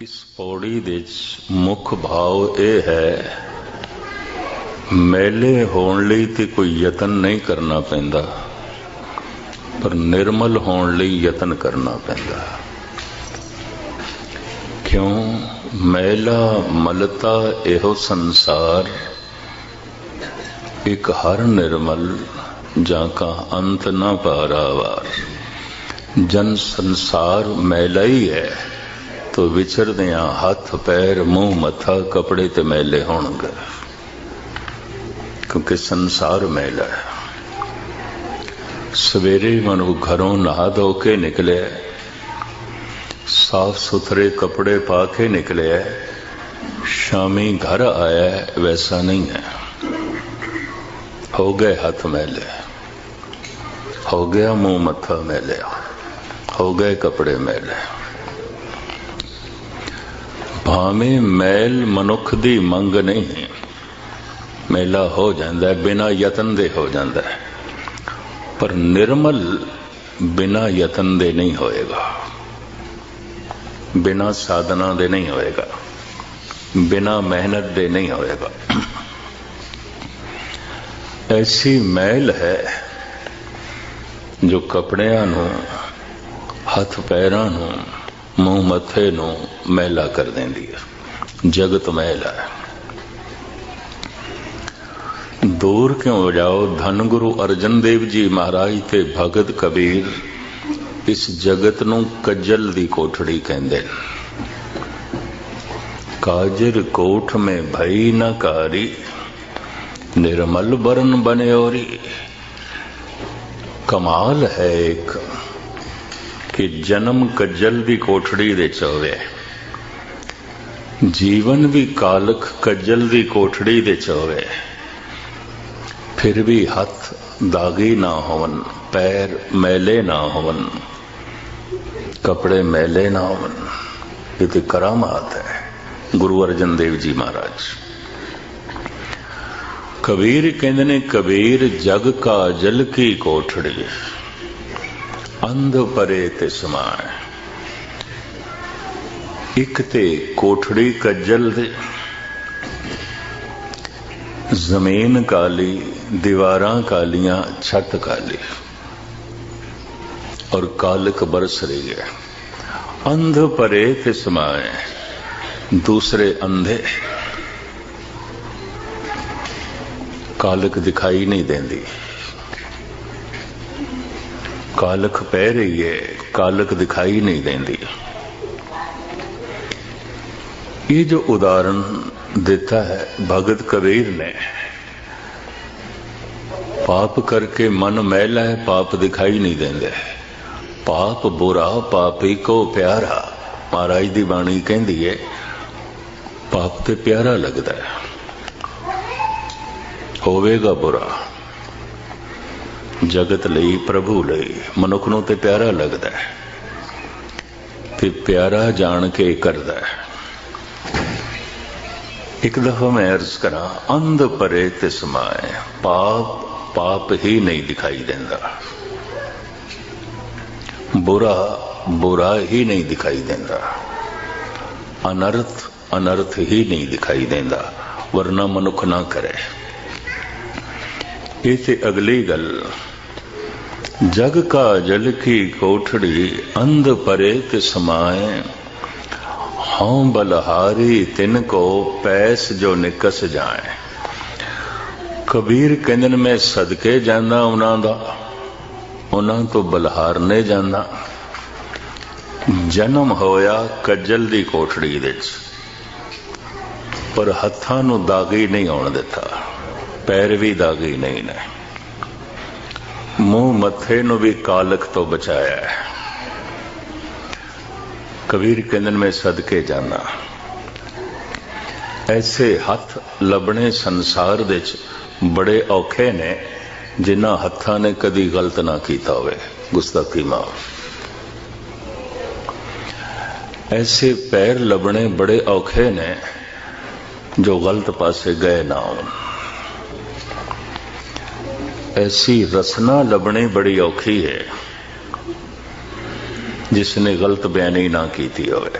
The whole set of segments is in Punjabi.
ਇਸ ਪੌੜੀ ਦੇ ਵਿੱਚ ਮੁੱਖ ਭਾਵ ਇਹ ਹੈ ਮੈਲੇ ਹੋਣ ਲਈ ਤੇ ਕੋਈ ਯਤਨ ਨਹੀਂ ਕਰਨਾ ਪੈਂਦਾ ਪਰ ਨਿਰਮਲ ਹੋਣ ਲਈ ਯਤਨ ਕਰਨਾ ਪੈਂਦਾ ਕਿਉਂ ਮੈਲਾ ਮਲਤਾ ਇਹੋ ਸੰਸਾਰ ਇੱਕ ਹਰ ਨਿਰਮਲ ਜਾਂ ਕਾ ਅੰਤ ਨਾ ਪਾਰਾਵਾਰ ਜਨ ਸੰਸਾਰ ਮੈਲਾ ਹੀ ਹੈ ਤੋ ਵਿਚਰਦਿਆਂ ਹੱਥ, ਪੈਰ, ਮੂੰਹ, ਮੱਥਾ, ਕਪੜੇ ਤੇ ਮੈਲੇ ਹੋਣਗੇ। ਕਿਉਂਕਿ ਸੰਸਾਰ ਮੈਲਾ ਹੈ। ਸਵੇਰੇ ਮਨੁ ਘਰੋਂ ਨਹਾ ਧੋ ਕੇ ਨਿਕਲਿਆ ਸਾਫ਼ ਸੁਥਰੇ ਕੱਪੜੇ ਪਾ ਕੇ ਨਿਕਲਿਆ ਸ਼ਾਮੀ ਘਰ ਆਇਆ ਵੈਸਾ ਨਹੀਂ ਹੈ। ਹੋ ਗਏ ਹੱਥ ਮੈਲੇ। ਹੋ ਗਿਆ ਮੂੰਹ ਮੱਥਾ ਮੈਲੇ ਹੋ ਗਏ ਕੱਪੜੇ ਮੈਲੇ। ਭਾਵੇਂ ਮੈਲ ਮਨੁੱਖ ਦੀ ਮੰਗ ਨਹੀਂ ਹੈ। ਮੈਲਾ ਹੋ ਜਾਂਦਾ ਹੈ, ਬਿਨਾ ਯਤਨ ਦੇ ਹੋ ਜਾਂਦਾ ਹੈ। ਪਰ ਨਿਰਮਲ ਬਿਨਾ ਯਤਨ ਦੇ ਨਹੀਂ ਹੋਏਗਾ। ਬਿਨਾ ਸਾਧਨਾ ਦੇ ਨਹੀਂ ਹੋਏਗਾ। ਬਿਨਾ ਮਿਹਨਤ ਦੇ ਨਹੀਂ ਹੋਏਗਾ। ਐਸੀ ਮੈਲ ਹੈ ਜੋ ਕਪੜਿਆਂ ਨੂੰ, ਹੱਥ ਪੈਰਾਂ ਨੂੰ ਮੂੰਹ ਮੱਥੇ ਨੂੰ ਮੈਲਾ ਕਰ ਦਿੰਦੀ ਹੈ। ਜਗਤ ਮੈਲਾ ਹੈ। ਦੂਰ ਕਿਉਂ ਜਾਓ? ਧੰਨ ਗੁਰੂ ਅਰਜਨ ਦੇਵ ਜੀ ਮਹਾਰਾਜ ਤੇ ਭਗਤ ਕਬੀਰ ਇਸ ਜਗਤ ਨੂੰ ਕਜਲ ਦੀ ਕੋਠੜੀ ਕਹਿੰਦੇ ਕਾਜਰ ਕੋਠ ਮੇ ਭਈ ਨਾ ਕਾਰੀ, ਨਿਰਮਲ ਬਰਨ ਬਨਿਓਰੀ। ਕਮਾਲ ਹੈ ਇੱਕ ਕਿ ਜਨਮ ਕੱਜਲ ਦੀ ਕੋਠੜੀ ਦੇ ਚੋਵੇ ਜੀਵਨ ਵੀ ਕਾਲਕ ਕੱਜਲ ਦੀ ਕੋਠੜੀ ਦੇ ਚ ਫਿਰ ਵੀ ਹੱਥ ਦਾਗੀ ਨਾ ਹੋਵਨ, ਪੈਰ ਮੈਲੇ ਨਾ ਹੋਵਨ, ਕਪੜੇ ਮੈਲੇ ਨਾ ਹੋਵਨ। ਇਹ ਤੇ ਕਰਾਮਾਤ ਹੈ, ਗੁਰੂ ਅਰਜਨ ਦੇਵ ਜੀ ਮਹਾਰਾਜ। ਕਬੀਰ ਕਹਿੰਦੇ ਨੇ, ਕਬੀਰ ਜਗ ਕਾ ਜਲ ਕੀ ਕੋਠੜੀ। ਅੰਧ ਪਰੇ ਤੇ ਸਮਾਏ ਇੱਕ ਤੇ ਕੋਠੜੀ ਕੱਜਲ ਦੇ, ਜ਼ਮੀਨ ਕਾਲੀ, ਦੀਵਾਰਾਂ ਕਾਲੀਆਂ, ਛੱਤ ਕਾਲੀ, ਔਰ ਕਾਲਕ ਬਰਸ ਰਹੀ ਹੈ। ਅੰਧ ਪਰੇ ਤੇ ਸਮਾਏ ਦੂਸਰੇ ਅੰਧੇ। ਕਾਲਕ ਦਿਖਾਈ ਨਹੀਂ ਦਿੰਦੀ। ਕਾਲਕ ਪੈ ਰਹੀ ਹੈ ਕਾਲਕ ਦਿਖਾਈ ਨਹੀਂ ਦਿੰਦੀ। ਇਹ ਜੋ ਉਦਾਹਰਣ ਦਿੱਤਾ ਹੈ, ਭਗਤ ਕਬੀਰ ਨੇ, ਪਾਪ ਕਰਕੇ ਮਨ ਮੈਲਾ ਹੈ, ਪਾਪ ਦਿਖਾਈ ਨਹੀਂ ਦਿੰਦਾ। ਪਾਪ ਬੁਰਾ, ਪਾਪੀ ਕੋ ਪਿਆਰਾ, ਮਹਾਰਾਜ ਦੀ ਬਾਣੀ ਕਹਿੰਦੀ ਹੈ ਪਾਪ ਤੇ ਪਿਆਰਾ ਲੱਗਦਾ ਹੈ। ਹੋਵੇਗਾ ਬੁਰਾ। ਜਗਤ ਲਈ ਪ੍ਰਭੂ ਲਈ ਮਨੁੱਖ ਨੂੰ ਤੇ ਪਿਆਰਾ ਲੱਗਦਾ ਹੈ। ਤੇ ਪਿਆਰਾ ਜਾਣ ਕੇ ਕਰਦਾ ਹੈ। ਇੱਕ ਦਫਾ ਮੈਂ ਅਰਜ਼ ਕਰਾਂ, ਅੰਧ ਪਰੇ ਤੇ ਸਮਾਏ, ਪਾਪ ਪਾਪ ਹੀ ਨਹੀਂ ਦਿਖਾਈ ਦਿੰਦਾ। ਬੁਰਾ ਬੁਰਾ ਹੀ ਨਹੀਂ ਦਿਖਾਈ ਦਿੰਦਾ। ਅਨਰਥ ਅਨਰਥ ਹੀ ਨਹੀਂ ਦਿਖਾਈ ਦਿੰਦਾ, ਵਰਨਾ ਮਨੁੱਖ ਨਾ ਕਰੇ। ਇਹ ਤੇ ਅਗਲੀ ਗੱਲ ਜਗ ਕਾ ਜਲ ਕੀ ਕੋਠੜੀ, ਅੰਧ ਪਰੇ ਤੇ ਸਮਾਏ ਹਉ ਬਲਹਾਰੀ, ਤਿਨ ਕੋ ਪੈਸ ਜੋ ਨਿਕਸ ਜਾਏ। ਕਬੀਰ ਕਹਿੰਦੇ ਮੈਂ ਸਦਕੇ ਜਾਂਦਾ ਉਹਨਾਂ ਦਾ ਉਹਨਾਂ ਤੋਂ ਬਲਹਾਰ ਨੇ ਜਾਂਦਾ। ਜਨਮ ਹੋਇਆ ਕੱਜਲ ਦੀ ਕੋਠੜੀ ਵਿੱਚ, ਪਰ ਹੱਥਾਂ ਨੂੰ ਦਾਗੀ ਨਹੀਂ ਆਉਣ ਦਿੱਤਾ ਪੈਰ ਵੀ ਦਾਗੀ ਨਹੀਂ ਨੇ। ਮੱਥੇ ਨੂੰ ਵੀ ਕਾਲਕ ਤੋਂ ਬਚਾਇਆ ਹੈ। ਕਬੀਰ ਕਹਿੰਦੇ ਮੈਂ ਸਦਕੇ ਜਾਣਾ ਐਸੇ ਹੱਥ ਲੱਭਣੇ ਸੰਸਾਰ ਵਿੱਚ ਬੜੇ ਔਖੇ ਨੇ, ਜਿਨ੍ਹਾਂ ਹੱਥਾਂ ਨੇ ਕਦੀ ਗਲਤ ਨਾ ਕੀਤਾ ਹੋਵੇ। ਗੁਸਤਾਖੀ ਮਾਫ। ਐਸੇ ਪੈਰ ਲੱਭਣੇ ਬੜੇ ਔਖੇ ਨੇ, ਜੋ ਗਲਤ ਪਾਸੇ ਗਏ ਨਾ ਹੋਣ। ਐਸੀ ਰਸਨਾ ਲੱਭਣੀ ਬੜੀ ਔਖੀ ਹੈ ਜਿਸ ਨੇ ਗਲਤ ਬਿਆਨੀ ਨਾ ਕੀਤੀ ਹੋਵੇ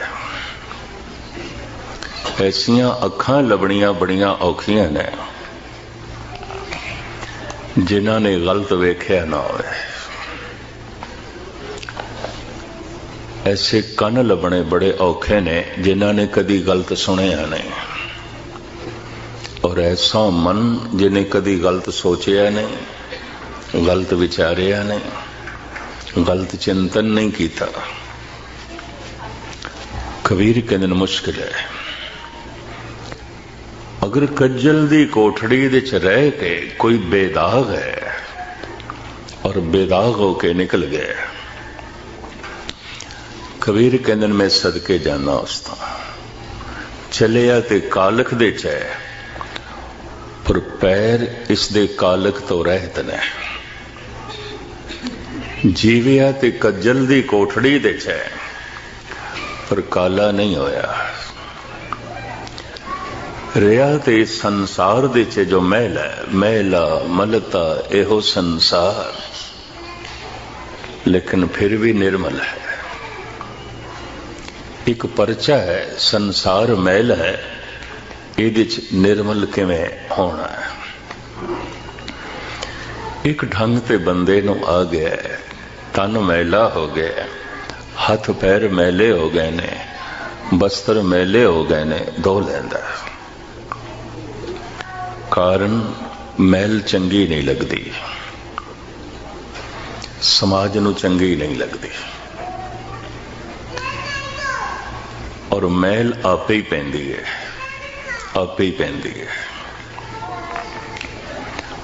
ਐਸੀਆਂ ਅੱਖਾਂ ਲੱਭਣੀਆਂ ਬੜੀਆਂ ਔਖੀਆਂ ਨੇ ਜਿਨ੍ਹਾਂ ਨੇ ਗਲਤ ਵੇਖਿਆ ਨਾ ਹੋਵੇ ਐਸੇ ਕੰਨ ਲੱਭਣੇ ਬੜੇ ਔਖੇ ਨੇ ਜਿਨ੍ਹਾਂ ਨੇ ਕਦੀ ਗਲਤ ਸੁਣਿਆ ਨਹੀਂ ਔਰ ਐਸਾ ਮਨ ਜਿਹਨੇ ਕਦੀ ਗਲਤ ਸੋਚਿਆ ਨਹੀਂ ਗਲਤ ਵਿਚਾਰਿਆ ਨੇ ਗਲਤ ਚਿੰਤਨ ਨਹੀਂ ਕੀਤਾ। ਕਬੀਰ ਕਹਿੰਦੇ ਨੇ ਮੁਸ਼ਕਿਲ ਹੈ ਅਗਰ ਕੱਜਲ ਦੀ ਕੋਠੜੀ ਦੇ ਚ ਰਹਿ ਕੇ ਕੋਈ ਬੇਦਾਗ ਹੈ ਔਰ ਬੇਦਾਗ ਹੋ ਕੇ ਨਿਕਲ ਗਿਆ ਕਬੀਰ ਕਹਿੰਦੇ ਨੇ, ਮੈਂ ਸਦਕੇ ਜਾਣਾ ਉਸ ਤੋਂ ਚੱਲਿਆ ਤੇ ਕਾਲਖ ਦੇ ਚ ਹੈ, ਪਰ ਪੈਰ ਇਸ ਦੇ ਕਾਲਖ ਤੋਂ ਰਹਿਤ ਨੇ। ਜੀਵਿਆ ਤੇ ਕੱਜਲ ਦੀ ਕੋਠੜੀ ਦੇ ਚ ਹੈ, ਪਰ ਕਾਲਾ ਨਹੀਂ ਹੋਇਆ। ਰਿਆ ਤੇ ਸੰਸਾਰ ਦੇ ਚ ਜੋ ਮਹਿਲ ਹੈ, ਮਹਿਲਾ, ਮਲਤਾ, ਇਹੋ ਸੰਸਾਰ। ਲੇਕਿਨ ਫਿਰ ਵੀ ਨਿਰਮਲ ਹੈ। ਇੱਕ ਪਰਚਾ ਹੈ, ਸੰਸਾਰ ਮਹਿਲ ਹੈ, ਇਹਦੇ ਚ ਨਿਰਮਲ ਕਿਵੇਂ ਹੋਣਾ ਹੈ? ਇੱਕ ਢੰਗ ਤੇ ਬੰਦੇ ਨੂੰ ਆ ਗਿਆ ਤਨ ਮੈਲਾ ਹੋ ਗਿਆ ਹੱਥ ਪੈਰ ਮੈਲੇ ਹੋ ਗਏ ਨੇ, ਬਸਤਰ ਮੈਲੇ ਹੋ ਗਏ ਨੇ ਧੋ ਲੈਂਦਾ ਕਾਰਨ ਮੈਲ ਚੰਗੀ ਨਹੀਂ ਲੱਗਦੀ। ਸਮਾਜ ਨੂੰ ਚੰਗੀ ਨਹੀਂ ਲੱਗਦੀ। ਔਰ ਮੈਲ ਆਪੇ ਹੀ ਪੈਂਦੀ ਹੈ, ਆਪੇ ਹੀ ਪੈਂਦੀ ਹੈ।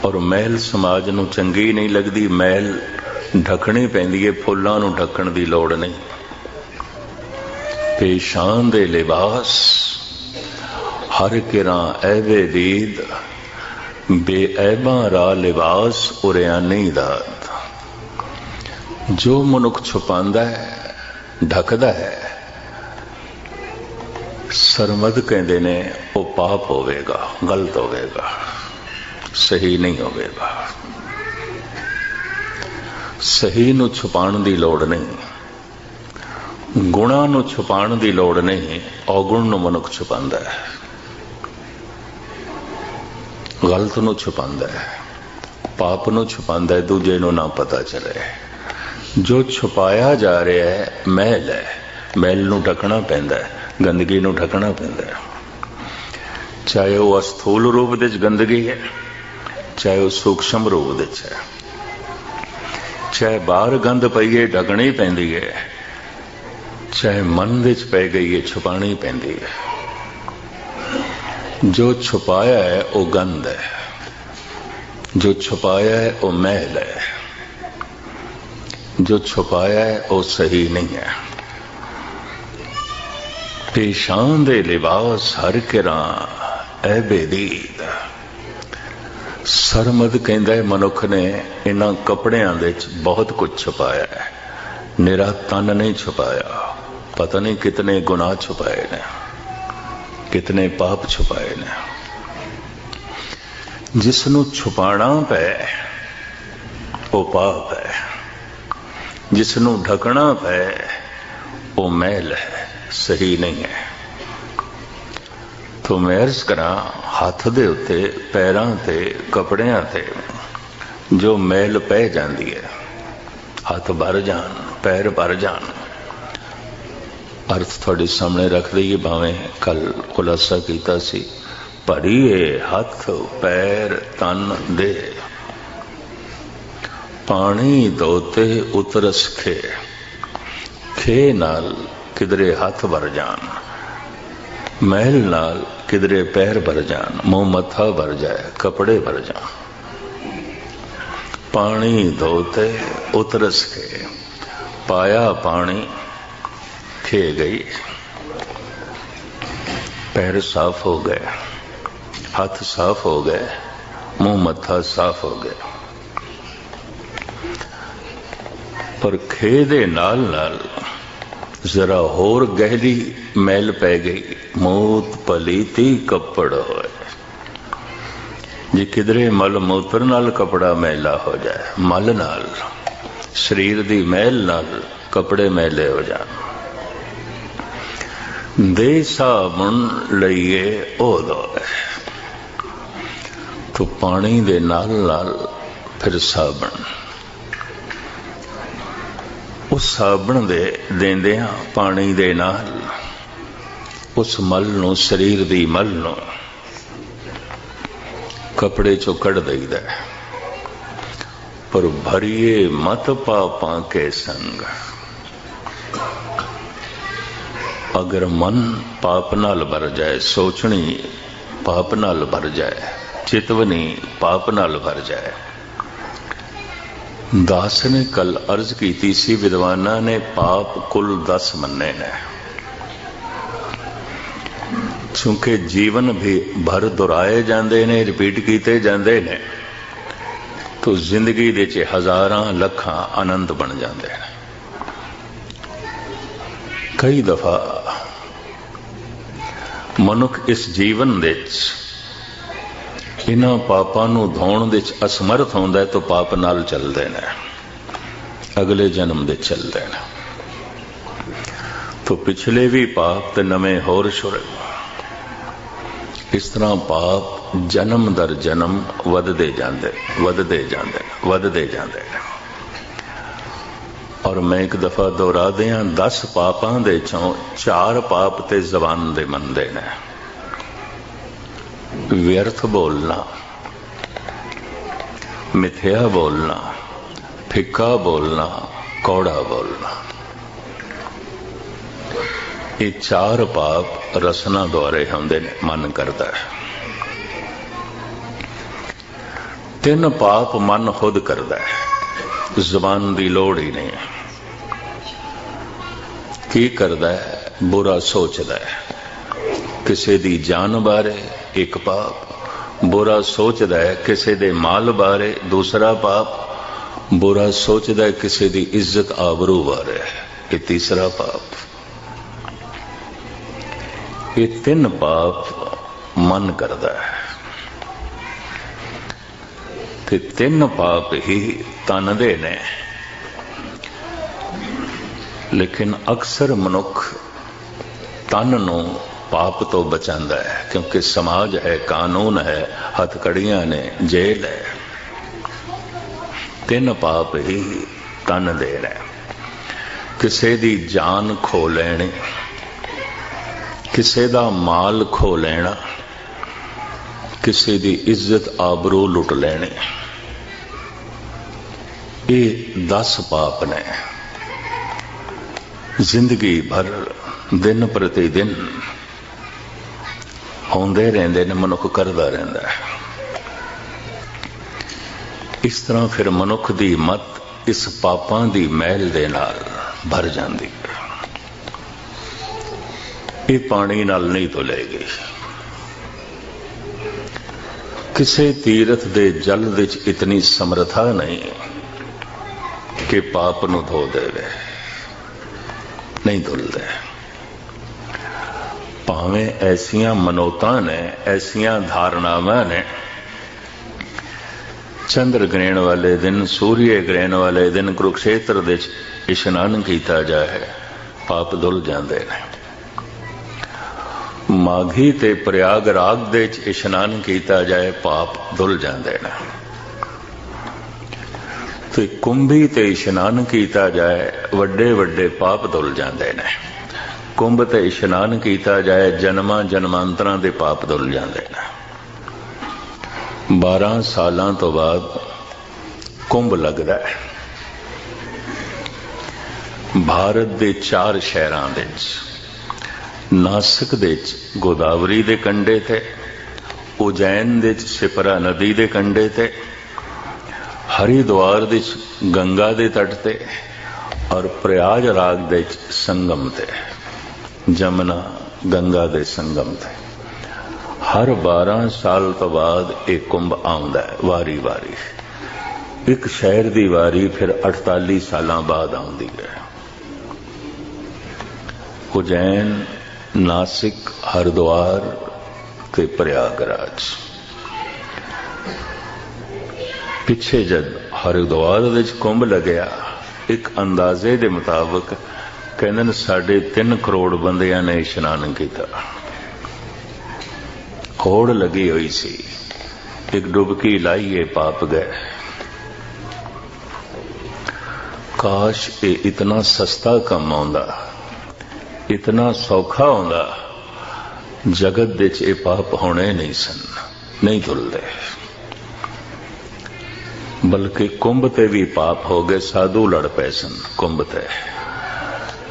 ਔਰ ਮੈਲ ਸਮਾਜ ਨੂੰ ਚੰਗੀ ਨਹੀਂ ਲੱਗਦੀ, ਮੈਲ ਢੱਕਣੀ ਪੈਂਦੀ ਹੈ ਫੁੱਲਾਂ ਨੂੰ ਢੱਕਣ ਦੀ ਲੋੜ ਨਹੀਂ। ਪੇਸ਼ਾਨ ਦੇ ਲਿਬਾਸ, ਹਰ ਕਿਰਾਂ ਐਵੇ ਦੀਦ, ਬੇਐਬਾਂ ਰਾ ਲਿਬਾਸ ਉਰਿਆਨੀ ਦਾਤ ਜੋ ਮਨੁੱਖ ਛੁਪਾਉਂਦਾ ਹੈ, ਢੱਕਦਾ ਹੈ, ਸਰਮਦ ਕਹਿੰਦੇ ਨੇ, ਉਹ ਪਾਪ ਹੋਵੇਗਾ, ਗਲਤ ਹੋਵੇਗਾ, ਸਹੀ ਨਹੀਂ ਹੋਵੇਗਾ। ਸਹੀ ਨੂੰ ਛੁਪਾਉਣ ਦੀ ਲੋੜ ਨਹੀਂ, ਗੁਣਾ ਨੂੰ ਛੁਪਾਉਣ ਦੀ ਲੋੜ ਨਹੀਂ, ਔਗੁਣ ਨੂੰ ਮਨੁੱਖ ਛੁਪਾਉਂਦਾ ਹੈ। ਗਲਤ ਨੂੰ ਛੁਪਾਉਂਦਾ ਹੈ, ਪਾਪ ਨੂੰ ਛੁਪਾਉਂਦਾ ਹੈ, ਦੂਜੇ ਨੂੰ ਨਾ ਪਤਾ ਚੱਲੇ। ਜੋ ਛੁਪਾਇਆ ਜਾ ਰਿਹਾ ਹੈ, ਮੈਲ ਹੈ ਮਹਿਲ ਨੂੰ ਢਕਣਾ ਪੈਂਦਾ ਹੈ, ਗੰਦਗੀ ਨੂੰ ਢਕਣਾ ਪੈਂਦਾ ਹੈ। ਚਾਹੇ ਉਹ ਅਸਥੂਲ ਰੂਪ ਵਿੱਚ ਗੰਦਗੀ ਹੈ, ਚਾਹੇ ਉਹ ਸੂਖਸ਼ਮ ਰੂਪ ਵਿੱਚ ਹੈ। ਚਾਹੇ ਬਾਹਰ ਗੰਦ ਪਈਏ ਢਕਣੀ ਪੈਂਦੀ ਹੈ ਚਾਹੇ ਮਨ ਵਿੱਚ ਪੈ ਗਈ ਹੈ ਛੁਪਾਣੀ ਪੈਂਦੀ ਹੈ ਜੋ ਛੁਪਾਇਆ ਹੈ ਉਹ ਗੰਦ ਹੈ ਜੋ ਛੁਪਾਇਆ ਹੈ ਉਹ ਮਹਿਲ ਹੈ ਜੋ ਛੁਪਾਇਆ ਹੈ ਉਹ ਸਹੀ ਨਹੀਂ ਹੈ ਪੇਸ਼ਾਨ ਦੇ ਲਿਬਾਸ ਹਰ ਕਿਰਾਂ, ਐ ਬੇਦੀਦ ਸਰਮਦ ਕਹਿੰਦਾ ਹੈ, ਮਨੁੱਖ ਨੇ ਇਹਨਾਂ ਕੱਪੜਿਆਂ ਦੇ ਵਿੱਚ ਬਹੁਤ ਕੁਝ ਛੁਪਾਇਆ ਹੈ। ਨਿਰਾ ਤਨ ਨਹੀਂ ਛੁਪਾਇਆ, ਪਤਾ ਨਹੀਂ ਕਿਤਨੇ ਗੁਨਾਹ ਛੁਪਾਏ ਨੇ, ਕਿਤਨੇ ਪਾਪ ਛੁਪਾਏ ਨੇ। ਜਿਸ ਨੂੰ ਛੁਪਾਣਾ ਪੈ, ਉਹ ਪਾਪ ਹੈ। ਜਿਸ ਨੂੰ ਢਕਣਾ ਪੈ, ਉਹ ਮਹਿਲ ਹੈ, ਸਹੀ ਨਹੀਂ ਹੈ। ਤੋਂ ਮੈਂ ਅਰਜ਼ ਕਰਾਂ ਹੱਥ ਦੇ ਉੱਤੇ, ਪੈਰਾਂ ਤੇ, ਕਪੜਿਆਂ ਤੇ ਜੋ ਮੈਲ ਪੈ ਜਾਂਦੀ ਹੈ, ਹੱਥ ਭਰ ਜਾਣ, ਪੈਰ ਭਰ ਜਾਣ। ਅਰਥ ਤੁਹਾਡੇ ਸਾਹਮਣੇ ਰੱਖ ਲਈਏ ਭਾਵੇਂ ਕੱਲ ਖੁਲਾਸਾ ਕੀਤਾ ਸੀ। ਭਰੀਏ ਹੱਥ, ਪੈਰ, ਤਨ ਦੇ ਪਾਣੀ ਦੋਤੇ ਉਤਰਸ ਖੇ। ਖੇ ਨਾਲ ਕਿਧਰੇ ਹੱਥ ਵਰ ਜਾਣ। ਮਹਿਲ ਨਾਲ ਕਿਧਰੇ ਪੈਰ ਭਰ ਜਾਣ, ਮੂੰਹ ਮੱਥਾ ਭਰ ਜਾਏ, ਕਪੜੇ ਭਰ ਜਾਣ। ਪਾਣੀ ਧੋਤੇ, ਉਤਰਸ ਕੇ, ਪਾਇਆ ਪਾਣੀ, ਖੇ ਗਈ। ਪੈਰ ਸਾਫ਼ ਹੋ ਗਏ, ਹੱਥ ਸਾਫ਼ ਹੋ ਗਏ, ਮੂੰਹ ਮੱਥਾ ਸਾਫ਼ ਹੋ ਗਿਆ ਪਰ ਖੇ ਦੇ ਨਾਲ ਨਾਲ ਜ਼ਰਾ ਹੋਰ ਗਹਿਰੀ ਮੈਲ ਪੈ ਗਈ। ਮੂਤ ਪਲੀਤੀ ਕੱਪੜ ਹੋਏ। ਜੇ ਕਿਧਰੇ ਮਲ ਮੂਤਰ ਨਾਲ ਕਪੜਾ ਮੈਲਾ ਹੋ ਜਾਏ, ਮਲ ਨਾਲ, ਸਰੀਰ ਦੀ ਮੈਲ ਨਾਲ ਕਪੜੇ ਮੈਲੇ ਹੋ ਜਾਣ। ਦੇ ਸਾਬਣ ਲਈਏ ਉਹ ਦੋਏ ਤੋ ਪਾਣੀ ਦੇ ਨਾਲ ਨਾਲ ਫਿਰ ਸਾਬਣ। ਸਾਬਣ ਦੇ ਦਿੰਦੇ ਦੇਂਦਿਆਂ ਪਾਣੀ ਦੇ ਨਾਲ। ਉਸ ਮਲ ਨੂੰ, ਸਰੀਰ ਦੀ ਮਲ ਨੂੰ ਕਪੜੇ ਚੋਂ ਕੱਢ ਦਈਦਾ ਪਰ ਭਰੀਏ ਮਤ ਪਾਪਾਂ ਕੇ ਸੰਗ। ਅਗਰ ਮਨ ਪਾਪ ਨਾਲ ਭਰ ਜਾਏ, ਸੋਚਣੀ ਪਾਪ ਨਾਲ ਭਰ ਜਾਏ, ਚਿਤਵਨੀ ਪਾਪ ਨਾਲ ਭਰ ਜਾਏ। ਦਾਸ ਨੇ ਕੱਲ ਅਰਜ਼ ਕੀਤੀ ਸੀ, ਵਿਦਵਾਨਾਂ ਨੇ ਪਾਪ ਕੁੱਲ 10 ਮੰਨੇ ਨੇ। ਕਿਉਂਕਿ ਜੀਵਨ ਵੀ ਭਰ ਦੁਹਰਾਏ ਜਾਂਦੇ ਨੇ ਰਿਪੀਟ ਕੀਤੇ ਜਾਂਦੇ ਨੇ, ਤੋ ਜ਼ਿੰਦਗੀ ਦੇ ਚ ਹਜ਼ਾਰਾਂ ਲੱਖਾਂ ਆਨੰਦ ਬਣ ਜਾਂਦੇ ਨੇ। ਕਈ ਦਫਾ ਮਨੁੱਖ ਇਸ ਜੀਵਨ ਵਿੱਚ ਇਹਨਾਂ ਪਾਪਾਂ ਨੂੰ ਧੋਣ ਵਿੱਚ ਅਸਮਰਥ ਹੁੰਦਾ ਹੈ ਤਾਂ ਪਾਪ ਨਾਲ ਚੱਲਦੇ ਨੇ। ਅਗਲੇ ਜਨਮ ਦੇ ਚੱਲਦੇ ਨੇ। ਤੋ ਪਿਛਲੇ ਵੀ ਪਾਪ ਤੇ ਨਵੇਂ ਹੋਰ ਸ਼ੁਰੂ। ਇਸ ਤਰ੍ਹਾਂ ਪਾਪ ਜਨਮ ਦਰ ਜਨਮ ਵੱਧਦੇ ਜਾਂਦੇ ਵੱਧਦੇ ਜਾਂਦੇ ਵੱਧਦੇ ਜਾਂਦੇ ਔਰ ਮੈਂ ਇੱਕ ਦਫਾ ਦੁਹਰਾ ਦਿਆਂ 10 ਪਾਪਾਂ ਦੇ ਚੋਂ ਚਾਰ ਪਾਪ ਤੇ ਜ਼ਬਾਨ ਦੇ ਮੰਦੇ ਨੇ। ਵਿਅਰਥ ਬੋਲਣਾ, ਮਿਥਿਆ ਬੋਲਣਾ, ਫਿੱਕਾ ਬੋਲਣਾ, ਕੌੜਾ ਬੋਲਣਾ। ਇਹ ਚਾਰ ਪਾਪ ਰਸਨਾ ਦੁਆਰੇ ਹੁੰਦੇ ਨੇ, ਮਨ ਕਰਦਾ ਹੈ। ਤਿੰਨ ਪਾਪ ਮਨ ਖੁਦ ਕਰਦਾ ਹੈ, ਜ਼ਬਾਨ ਦੀ ਲੋੜ ਹੀ ਨਹੀਂ ਕੀ ਕਰਦਾ ਹੈ? ਬੁਰਾ ਸੋਚਦਾ ਹੈ। ਕਿਸੇ ਦੀ ਜਾਨ ਬਾਰੇ ਇੱਕ ਪਾਪ। ਬੁਰਾ ਸੋਚਦਾ ਹੈ ਕਿਸੇ ਦੇ ਮਾਲ ਬਾਰੇ, ਦੂਸਰਾ ਪਾਪ। ਬੁਰਾ ਸੋਚਦਾ ਹੈ ਕਿਸੇ ਦੀ ਇੱਜ਼ਤ ਆਬਰੂ ਬਾਰੇ ਇਹ ਤੀਸਰਾ ਪਾਪ। ਇਹ ਤਿੰਨ ਪਾਪ ਮਨ ਕਰਦਾ ਹੈ। ਤੇ ਤਿੰਨ ਪਾਪ ਹੀ ਤਨ ਦੇ ਨੇ। ਲੇਕਿਨ ਅਕਸਰ ਮਨੁੱਖ ਤਨ ਨੂੰ ਪਾਪ ਤੋਂ ਬਚਾਉਂਦਾ ਹੈ, ਕਿਉਂਕਿ ਸਮਾਜ ਹੈ, ਕਾਨੂੰਨ ਹੈ, ਹੱਥਕੜੀਆਂ ਨੇ ਜੇਲ੍ਹ ਹੈ। ਤਿੰਨ ਪਾਪ ਹੀ ਤਨ ਦੇ ਕਿਸੇ ਦੀ ਜਾਨ ਖੋ ਲੈਣੀ, ਕਿਸੇ ਦਾ ਮਾਲ ਖੋ ਲੈਣਾ, ਕਿਸੇ ਦੀ ਇੱਜ਼ਤ ਆਬਰੂ ਲੁੱਟ ਲੈਣੀ। ਇਹ 10 ਪਾਪ ਨੇ। ਜ਼ਿੰਦਗੀ ਭਰ, ਦਿਨ ਪ੍ਰਤੀ ਦਿਨ ਹੁੰਦੇ ਰਹਿੰਦੇ ਨੇ, ਮਨੁੱਖ ਕਰਦਾ ਰਹਿੰਦਾ ਹੈ। ਇਸ ਤਰ੍ਹਾਂ ਫਿਰ ਮਨੁੱਖ ਦੀ ਮਤ ਇਸ ਪਾਪਾਂ ਦੀ ਮਹਿਲ ਦੇ ਨਾਲ ਭਰ ਜਾਂਦੀ ਹੈ। ਇਹ ਪਾਣੀ ਨਾਲ ਨਹੀਂ ਧੁਲੇਗੀ ਕਿਸੇ ਤੀਰਥ ਦੇ ਜਲ ਵਿੱਚ ਇਤਨੀ ਸਮਰਥਾ ਨਹੀਂ ਕਿ ਪਾਪ ਨੂੰ ਧੋ ਦੇਵੇ, ਨਹੀਂ ਧੁਲਦੇ। ਭਾਵੇਂ ਐਸੀਆਂ ਮਨੋਤਾਂ ਨੇ, ਐਸੀਆਂ ਧਾਰਨਾਵਾਂ ਨੇ। ਚੰਦਰ ਗ੍ਰਹਿਣ ਵਾਲੇ ਦਿਨ, ਸੂਰਯ ਗ੍ਰਹਿਣ ਵਾਲੇ ਦਿਨ ਕੁਰੂਕਸ਼ੇਤਰ ਦੇ ਇਸ਼ਨਾਨ ਕੀਤਾ ਜਾਏ, ਪਾਪ ਧੁਲ ਜਾਂਦੇ ਨੇ। ਮਾਘੀ ਤੇ ਪ੍ਰਯਾਗ ਰਾਗ ਦੇ ਚ ਇਸ਼ਨਾਨ ਕੀਤਾ ਜਾਏ, ਪਾਪ ਧੁਲ ਜਾਂਦੇ ਨੇ। ਤੇ ਕੁੰਭੀ ਤੇ ਇਸ਼ਨਾਨ ਕੀਤਾ ਜਾਏ ਵੱਡੇ ਵੱਡੇ ਪਾਪ ਧੁਲ ਜਾਂਦੇ ਨੇ। ਕੁੰਭ ਤੇ ਇਸ਼ਨਾਨ ਕੀਤਾ ਜਾਏ, ਜਨਮਾਂ ਜਨਮਾਂਤਰਾਂ ਦੇ ਪਾਪ ਧੁਲ ਜਾਂਦੇ ਨੇ। 12 ਸਾਲਾਂ ਤੋਂ ਬਾਅਦ ਕੁੰਭ ਲੱਗਦਾ ਹੈ। ਭਾਰਤ ਦੇ ਚਾਰ ਸ਼ਹਿਰਾਂ ਵਿੱਚ, ਨਾਸਿਕ ਦੇ ਵਿੱਚ, ਗੋਦਾਵਰੀ ਦੇ ਕੰਢੇ ਤੇ, ਉਜੈਨ ਦੇ ਵਿੱਚ, ਸਿਪਰਾ ਨਦੀ ਦੇ ਕੰਢੇ ਤੇ, ਹਰਿਦੁਆਰ ਦੇ ਵਿੱਚ, ਗੰਗਾ ਦੇ ਤੱਟ ਤੇ ਔਰ ਪ੍ਰਯਾਗ ਰਾਗ ਦੇ ਸੰਗਮ ਤੇ। ਜਮਨਾ ਗੰਗਾ ਦੇ ਸੰਗਮ ਤੇ। ਹਰ 12 ਸਾਲ ਤੋਂ ਬਾਅਦ ਇਹ ਕੁੰਭ ਆਉਂਦਾ ਹੈ ਵਾਰੀ ਵਾਰੀ ਇੱਕ ਸ਼ਹਿਰ ਦੀ ਵਾਰੀ ਫਿਰ 48 ਸਾਲਾਂ ਬਾਅਦ ਆਉਂਦੀ ਹੈ। ਉਜੈਨ, ਨਾਸਿਕ, ਹਰਿਦੁਆਰ ਤੇ ਪ੍ਰਯਾਗਰਾਜ। ਪਿੱਛੇ ਜਦ ਹਰਿਦੁਆਰ ਵਿੱਚ ਕੁੰਭ ਲੱਗਿਆ, ਇੱਕ ਅੰਦਾਜ਼ੇ ਦੇ ਮੁਤਾਬਕ ਕਹਿੰਦੇ ਨੇ ਸਾਡੇ 3 ਕਰੋੜ ਬੰਦਿਆਂ ਨੇ ਇਸ਼ਨਾਨ ਕੀਤਾ। ਹੋੜ ਲੱਗੀ ਹੋਈ ਸੀ। ਇੱਕ ਡੁਬਕੀ ਲਾਈਏ, ਪਾਪ ਗਏ। ਕਾਸ਼ ਇਹ ਇਤਨਾ ਸਸਤਾ ਕੰਮ ਆਉਂਦਾ, ਇਤਨਾ ਸੌਖਾ ਆਉਂਦਾ, ਜਗਤ ਦੇ ਚ ਇਹ ਪਾਪ ਹੋਣੇ ਨਹੀਂ ਸਨ, ਨਹੀਂ ਧੁੱਲਦੇ ਬਲਕਿ ਕੁੰਭ ਤੇ ਵੀ ਪਾਪ ਹੋ ਗਏ, ਸਾਧੂ ਲੜ ਪਏ ਸਨ ਕੁੰਭ ਤੇ।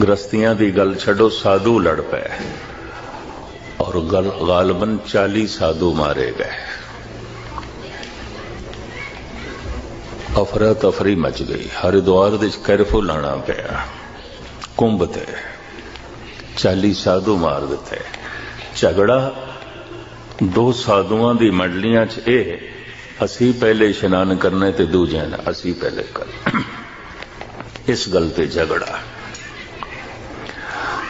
ਗ੍ਰਸਤੀਆਂ ਦੀ ਗੱਲ ਛੱਡੋ, ਸਾਧੂ ਲੜ ਪਏ। ਔਰ ਗਾਲਬਨ 40 ਸਾਧੂ ਮਾਰੇ ਗਏ। ਅਫਰਾ ਤਫਰੀ ਮਚ ਗਈ। ਹਰਿਦੁਆਰ ਦੇ ਕਰਫੂ ਲਾਣਾ ਪਿਆ। ਕੁੰਭ ਤੇ 40 ਸਾਧੂ ਮਾਰ ਦਿੱਤੇ। ਝਗੜਾ ਦੋ ਸਾਧੂਆਂ ਦੀ ਮੰਡਲੀਆਂ 'ਚ ਇਹ, ਅਸੀਂ ਪਹਿਲੇ ਇਸ਼ਨਾਨ ਕਰਨੇ ਤੇ ਦੂਜਿਆਂ ਨੇ ਅਸੀਂ ਪਹਿਲੇ ਕਰ। ਇਸ ਗੱਲ ਤੇ ਝਗੜਾ।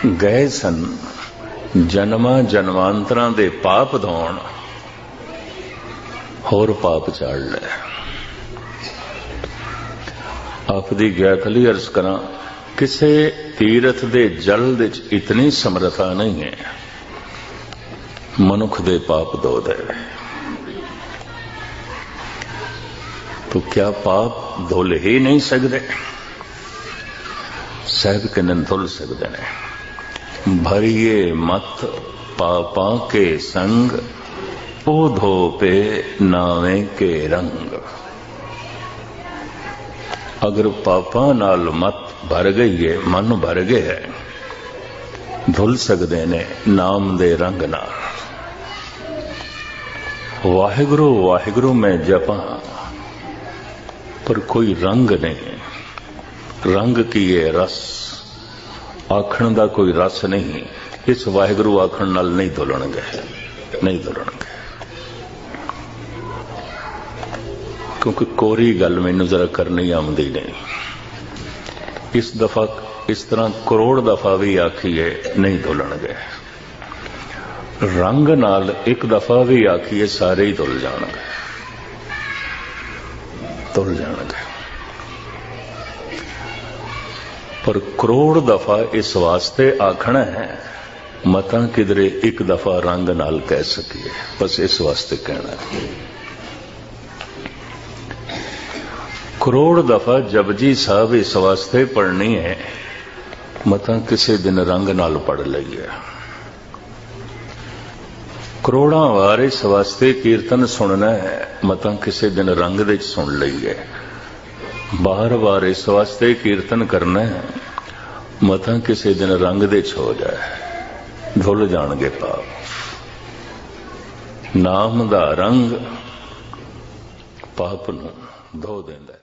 ਗਏ ਸਨ। ਜਨਮਾਂ ਜਨਮਾਂਤਰਾਂ ਦੇ ਪਾਪ ਧੋਣ। ਹੋਰ ਪਾਪ ਛਾੜ ਲੈ ਆਪ ਦੀ ਗਿਆ ਖਲੀ ਅਰਜ਼ ਕਰਾਂ, ਕਿਸੇ ਤੀਰਥ ਦੇ ਜਲ ਵਿੱਚ ਇਤਨੀ ਸਮਰਥਾ ਨਹੀਂ ਹੈ। ਮਨੁੱਖ ਦੇ ਪਾਪ ਦੋ ਦੇ। ਤੋ ਕਿਆ ਪਾਪ ਧੁੱਲ ਹੀ ਨਹੀਂ ਸਕਦੇ? ਸਹਿਬ ਕਿਨਨ ਧੁੱਲ ਸਕਦੇ ਨੇ? भरिए मत पापा के संग ओ धो पे नावे के रंग अगर पापा नाल मत भर गई है मन भर गए है धुल सकते ने नाम दे रंग नाल वाहिगुरु वाहिगुरु मैं जपा पर कोई रंग नहीं रंग की ये रस ਆਖਣ ਦਾ ਕੋਈ ਰਸ ਨਹੀਂ। ਇਸ ਵਾਹਿਗੁਰੂ ਆਖਣ ਨਾਲ ਨਹੀਂ ਧੁਲਣਗੇ ਨਹੀਂ ਧੁਲਣਗੇ ਕਿਉਂਕਿ ਕੋਰੀ ਗੱਲ ਮੈਨੂੰ ਜ਼ਰਾ ਕਰਨੀ ਆਉਂਦੀ ਨਹੀਂ। ਇਸ ਦਫਾ, ਇਸ ਤਰ੍ਹਾਂ ਕਰੋੜ ਦਫਾ ਵੀ ਆਖੀਏ ਨਹੀਂ ਧੁਲਣਗੇ ਰੰਗ ਨਾਲ ਇੱਕ ਦਫਾ ਵੀ ਆਖੀਏ ਸਾਰੇ ਹੀ ਧੁਲ ਜਾਣਗੇ ਧੁਲ ਜਾਣਗੇ ਪਰ ਕਰੋੜ ਦਫਾ ਇਸ ਵਾਸਤੇ ਆਖਣਾ ਹੈ, ਮਤਾਂ ਕਿਧਰੇ ਇੱਕ ਦਫਾ ਰੰਗ ਨਾਲ ਕਹਿ ਸਕੀਏ। ਬਸ ਇਸ ਵਾਸਤੇ ਕਹਿਣਾ ਹੈ। ਕਰੋੜ ਦਫਾ ਜਪਜੀ ਸਾਹਿਬ ਇਸ ਵਾਸਤੇ ਪੜ੍ਹਨੀ ਹੈ, ਮਤਾਂ ਕਿਸੇ ਦਿਨ ਰੰਗ ਨਾਲ ਪੜ ਲਈਏ। ਕਰੋੜਾਂ ਵਾਰ ਇਸ ਵਾਸਤੇ ਕੀਰਤਨ ਸੁਣਨਾ ਹੈ, ਮਤਾਂ ਕਿਸੇ ਦਿਨ ਰੰਗ ਦੇ ਚ ਸੁਣ ਲਈਏ। ਬਾਰ-ਬਾਰ ਇਸ ਵਾਸਤੇ ਕੀਰਤਨ ਕਰਨਾ ਹੈ। ਮਤਾਂ ਕਿਸੇ ਦਿਨ ਰੰਗ ਦੇ ਛੋ ਜਾਏ, ਧੁੱਲ ਜਾਣਗੇ ਪਾਪ ਨਾਮ ਦਾ ਰੰਗ ਪਾਪ ਨੂੰ ਧੋ ਦਿੰਦਾ